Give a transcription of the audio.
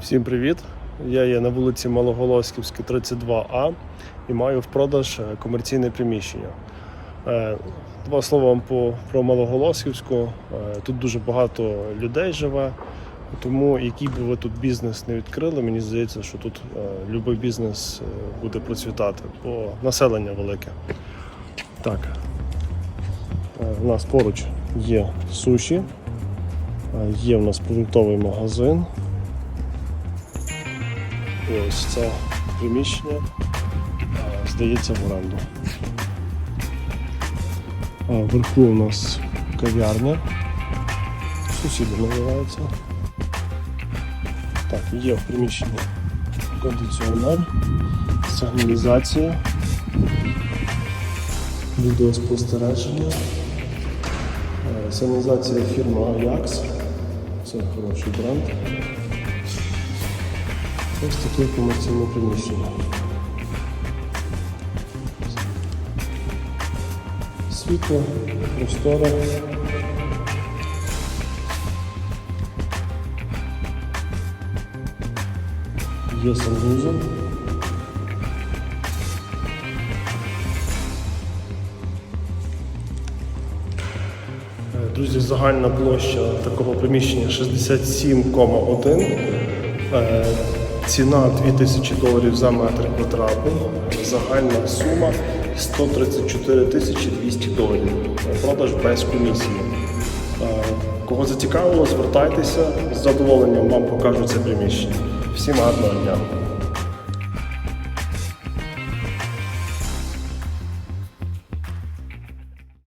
Всім привіт! Я є на вулиці Малоголосківська, 32А і маю в продаж е, комерційне приміщення. Е, Два слова вам про Малоголосківську. Е, Тут дуже багато людей живе, тому який би ви тут бізнес не відкрили, мені здається, що тут будь-який бізнес буде процвітати, бо населення велике. Так, у нас поруч є суші, є у нас продуктовий магазин. Ось це приміщення здається в оренду. Вверху у нас кав'ярня. Сусіди називається. Так, є в приміщенні кондиціонер, сигналізація, відеоспостереження, сигналізація фірми Ajax. Це хороший бренд. Ось таке комерційне приміщення. Світло, просторе. Є санвузол. Друзі, загальна площа такого приміщення 67,1. Ціна 2000 доларів за метр квадратний. Загальна сума 134 тисячі 200 доларів. Продаж без комісії. Е, Кого зацікавило, звертайтеся. З задоволенням вам покажу це приміщення. Всім гарного дня!